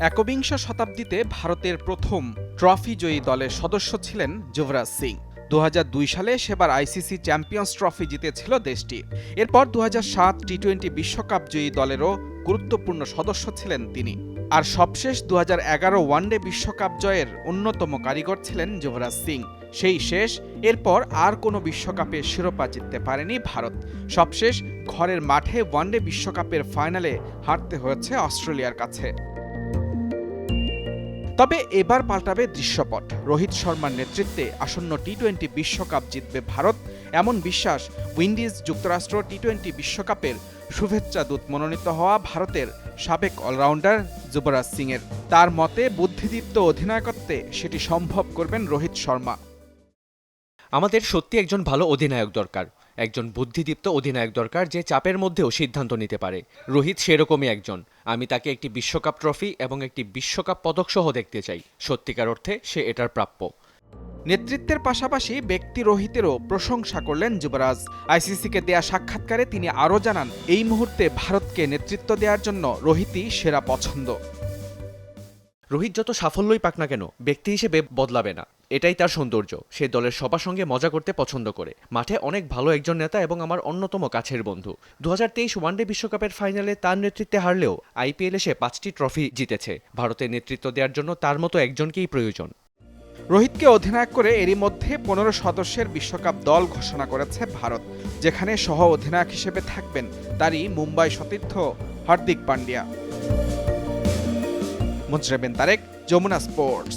একবিংশ শতাব্দীতে ভারতের প্রথম ট্রফি জয়ী দলের সদস্য ছিলেন যুবরাজ সিং। দু হাজার দুই সালে সেবার আইসিসি চ্যাম্পিয়ন্স ট্রফি জিতেছিল দেশটি। এরপর দু টি টোয়েন্টি বিশ্বকাপ জয়ী দলেরও গুরুত্বপূর্ণ সদস্য ছিলেন তিনি। আর সবশেষ দু ওয়ানডে বিশ্বকাপ জয়ের অন্যতম কারিগর ছিলেন যুবরাজ সিং। সেই শেষ, এরপর আর কোনো বিশ্বকাপে শিরোপা জিততে পারেনি ভারত। সবশেষ, ঘরের মাঠে ওয়ানডে বিশ্বকাপের ফাইনালে হারতে হয়েছে অস্ট্রেলিয়ার কাছে। তবে এবার পাল্টাবে দৃশ্যপট। রোহিত শর্মার নেতৃত্বে আসন্ন টি টোয়েন্টি বিশ্বকাপ জিতবে ভারত। এমন বিশ্বাস উইন্ডিজ যুক্তরাষ্ট্র টি টোয়েন্টি বিশ্বকাপের শুভেচ্ছা দূত মনোনীত হওয়া ভারতের সাবেক অলরাউন্ডার যুবরাজ সিংয়ের। তার মতে বুদ্ধিদীপ্ত অধিনায়কত্বে সেটি সম্ভব করবেন রোহিত শর্মা। আমাদের সত্যি একজন ভালো অধিনায়ক দরকার, একজন বুদ্ধিদীপ্ত অধিনায়ক দরকার যে চাপের মধ্যেও সিদ্ধান্ত নিতে পারে। রোহিত সেরকমই একজন। আমি তাকে একটি বিশ্বকাপ ট্রফি এবং একটি বিশ্বকাপ পদকসহ দেখতে চাই। সত্যিকার অর্থে সে এটার প্রাপ্য। নেতৃত্বের পাশাপাশি ব্যক্তি রোহিতেরও প্রশংসা করলেন যুবরাজ। আইসিসিকে দেয়া সাক্ষাৎকারে তিনি আরও জানান, এই মুহূর্তে ভারতকে নেতৃত্ব দেওয়ার জন্য রোহিতই সেরা পছন্দ। রোহিত যত সাফল্যই পাক না কেন, ব্যক্তি হিসেবে বদলাবে না। এটাই তার সৌন্দর্য। সে দলের সবার সঙ্গে মজা করতে পছন্দ করে। মাঠে অনেক ভালো একজন নেতা এবং আমার অন্যতম কাছের বন্ধু। দু ওয়ানডে বিশ্বকাপের ফাইনালে তার নেতৃত্বে হারলেও আইপিএলে সে পাঁচটি ট্রফি জিতেছে। ভারতের নেতৃত্ব দেওয়ার জন্য তার মতো একজনকেই প্রয়োজন। রোহিতকে অধিনায়ক করে এরই মধ্যে পনেরো সদস্যের বিশ্বকাপ দল ঘোষণা করেছে ভারত, যেখানে সহ অধিনায়ক হিসেবে থাকবেন তারই মুম্বাই সতীর্থ হার্দিক পান্ডিয়া। মুজরেবেন তারেক যমুনা স্পোর্টস।